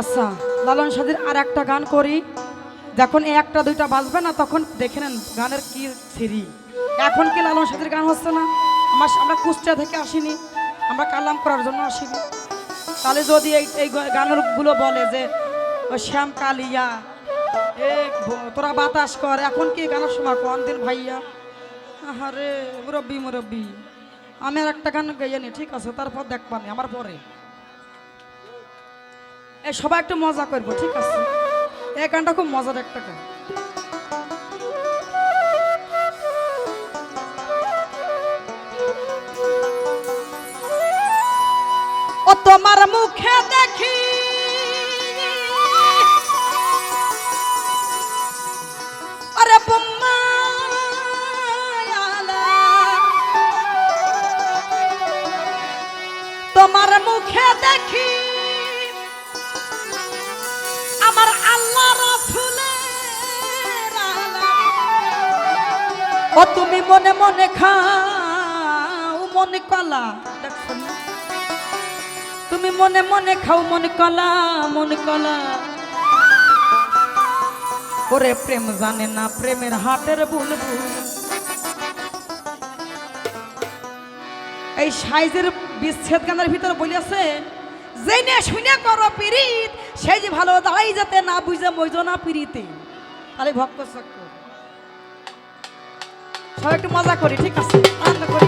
আচ্ছা লালন সাদির আর একটা গান করি। যখন এই একটা দুইটা বাজবে না, তখন দেখে নেন গানের কি সিরি এখন কি লালন সাদির গান হচ্ছে না? আমার আমরা কুষ্টিয়া থেকে আসিনি, আমরা কালাম করার জন্য আসিনি। তাহলে যদি এই এই গানগুলো বলে যে শ্যাম কালিয়া, এ তোরা বাতাস কর, এখন কি গানের সময় কোন দিন ভাইয়া? আরে মুরব্বী মুরব্বী, আমি আর একটা গান গাইয়ে নি, ঠিক আছে, তারপর দেখবানি আমার পরে। সবাই একটু মজা করব, ঠিক আছে? এই গানটা খুব মজার একটা গান। ও তোমার মুখে দেখি ও তুমি মনে মনে খাও মনে কলা? তুমি মনে মনে খাও মনে কলা মনে কলা। ওরে প্রেম জানে না, প্রেমের হাটের বুলবুল। এই সাইজের বিচ্ছেদ গানের ভিতরে বলিয়াছে, জেনে শুনে করো পিরিত সেই যে ভালো দাঁড়াই যাতে না বুঝে মইজ না পিরিতে তাহলে ভক্ত চক্র সবাই একটু মজা করি ঠিক আছে? আনন্দ করি।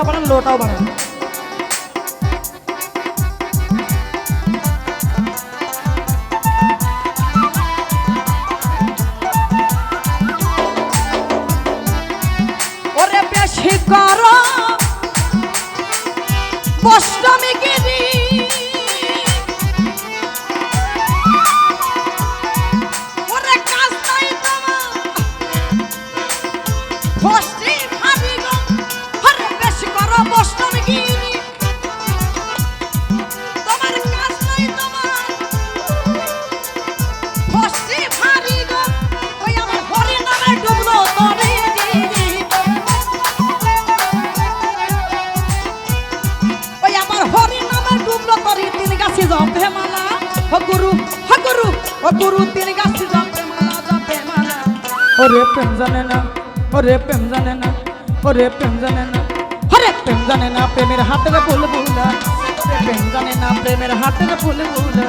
বেস্তা বাড়ান লোটাও বাড়ান হগুরু হগুরু হ গুরু হ গুরু তিন গাছি জপে মালা জপে মালা। ওরে প্রেম জানে না, ওরে প্রেম জানে না, ওরে প্রেম জানে না। হরে প্রেম জানে না, প্রেমের হাতের ফুল বুলা প্রেম জানে না, প্রেমের হাতের ফুল বুলা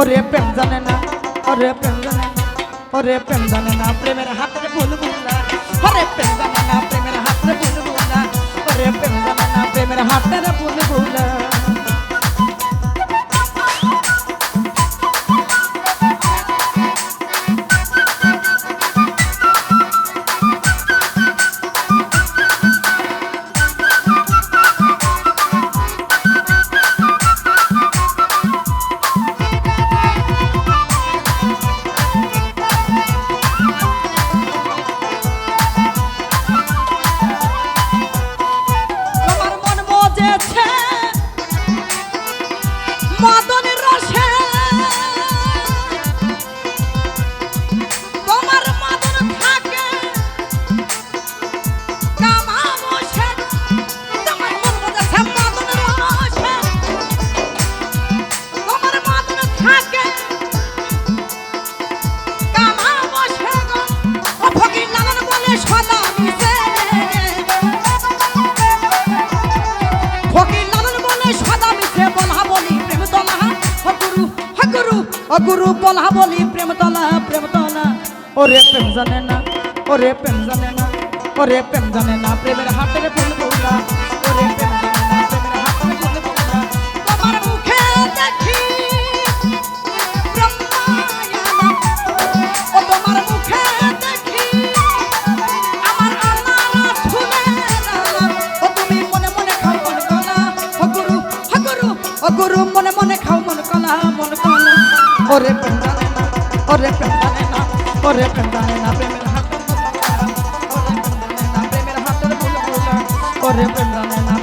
ওরে প্রেম জানে না, ওরে প্রেম জানে না, ওরে প্রেম জানে না, প্রেমের হাতের ভুল ভুলা ওরে প্রেম জানে হগুরু বলা বলি প্রেম তলা প্রেম তলা। ওরে প্রেম জানে না, ওরে প্রেম জানে না, ওরে প্রেম জানে না। প্রেমের হাতের ফুল ওরে প্রেম জানে না ওরে প্রেম জানে না ওরে প্রেম জানে না প্রেমের হাতের ওরে প্রেম জানে না প্রেমের হাতের ভুল ভুলা ওরে প্রেম জানে না